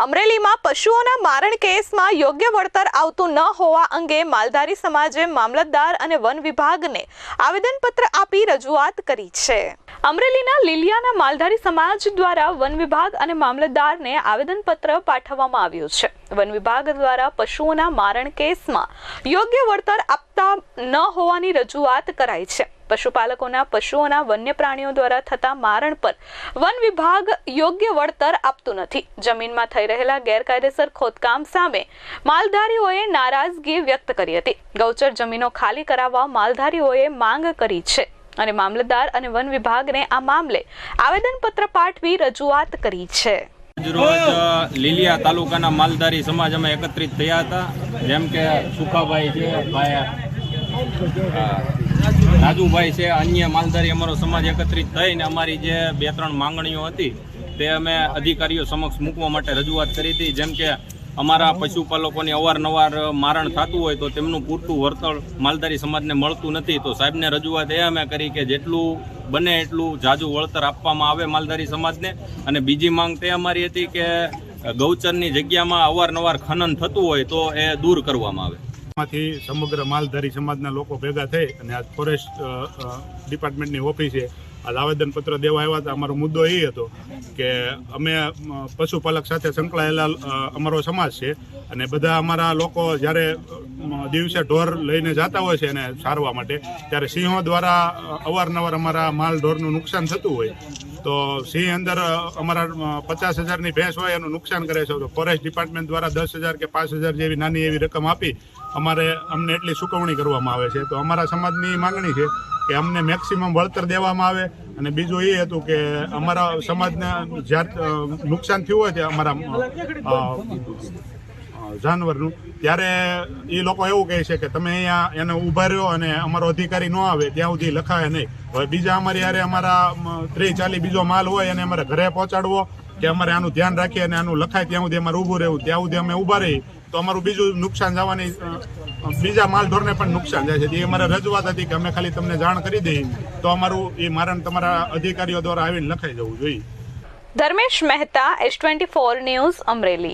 અમરેલીમાં પશુઓના મારણ કેસમાં યોગ્ય વળતર આવતું ન હોવા અંગે માલધારી સમાજે મામલતદાર અને વન વિભાગને આવેદનપત્ર આપી રજૂઆત કરી છે. અમરેલીના લીલિયાના માલધારી સમાજ દ્વારા વન વિભાગ અને મામલતદારને આવેદનપત્ર પાઠવવામાં આવ્યું છે. વન વિભાગ દ્વારા પશુઓના મારણ કેસમાં યોગ્ય વળતર આપતા ન હોવાની રજૂઆત કરાઈ છે. પશુપાલકોના, પશુઓના વન્ય પ્રાણીઓ દ્વારા થતા મારણ પર વન વિભાગ યોગ્ય વળતર આપતું નથી. જમીનમાં થઈ રહેલા ગેરકાયદેસર ખોદકામ સામે માલધારીઓએ નારાજગી વ્યક્ત કરી હતી. ગૌચર જમીનો ખાલી કરાવવા માલધારીઓએ માંગ કરી છે અને મામલતદાર અને વન વિભાગને આ મામલે આવેદનપત્ર પાઠવી રજૂઆત કરી છે. લીલિયા તાલુકાના માલધારી સમાજ અમે એકત્રિત થયા હતા. જેમ કે સુખાભાઈ છે, ભાઈ રાજુભાઈ છે, અન્ય માલધારી અમારો સમાજ એકત્રિત થઈને અમારી જે બે ત્રણ માંગણીઓ હતી તે અમે અધિકારીઓ સમક્ષ મૂકવા માટે રજૂઆત કરી હતી. જેમ કે અમારા પશુપાલકોની અવારનવાર મારણ થતું હોય તો તેમનું પૂરતું વળતર માલધારી સમાજને મળતું નથી. તો સાહેબને રજૂઆત એ અમે કરી કે જેટલું બને એટલું જાજુ વળતર આપવામાં આવે માલધારી સમાજને. અને બીજી માંગ તે અમારી હતી કે ગૌચરની જગ્યામાં અવારનવાર ખનન થતું હોય તો એ દૂર કરવામાં આવે. માંથી સમગ્ર માલધારી સમાજના લોકો ભેગા થઈ અને આ ફોરેસ્ટ ડિપાર્ટમેન્ટની ઓફિસે આ આવેદનપત્ર દેવા આવ્યા હતા. અમારો મુદ્દો એ હતો કે અમે પશુપાલક સાથે સંકળાયેલા અમારો સમાજ છે અને બધા અમારા લોકો જ્યારે દિવસે ઢોર લઈને જતા હોય છે એને સારવા માટે, ત્યારે સિંહો દ્વારા અવારનવાર અમારા માલ ઢોરનું નુકસાન થતું હોય. તો સિંહ અંદર અમારા પચાસ હજારની ભેંસ હોય એનું નુકસાન કરે છે. તો ફોરેસ્ટ ડિપાર્ટમેન્ટ દ્વારા દસ હજાર કે પાંચ હજાર જેવી નાની એવી રકમ આપી અમારે અમને એટલી ચૂકવણી કરવામાં આવે છે. તો અમારા સમાજની માંગણી છે કે અમને મેક્સિમમ વળતર દેવામાં આવે. અને બીજું એ હતું કે અમારા સમાજને જ્યાં નુકસાન થયું હોય ત્યાં અમારા જાનવરનું, ત્યારે એ લોકો એવું કહે છે કે તમે અહીંયા એને ઊભા રહ્યો અને અમારો અધિકારી ન આવે, ત્યાં સુધી લખાય નહીં. હવે બીજા અમારી યારે અમારા ત્રીસ ચાલી બીજો માલ હોય અને અમારે ઘરે પહોંચાડવો, કે અમારે આનું ધ્યાન રાખીએ અને આનું લખાય ત્યાં સુધી અમારે ઊભું રહેવું. ત્યાં સુધી અમે ઊભા રહી તો અમારું બીજું નુકસાન જવાની બીજા માલ ઢોરને પણ નુકસાન જાય છે. એ અમારે રજૂઆત હતી કે અમે ખાલી તમને જાણ કરી દઈએ તો અમારું એ મારણ તમારા અધિકારીઓ દ્વારા આવીને લખાઈ જવું જોઈએ. Dharmesh Mehta, S twenty four news Amreli.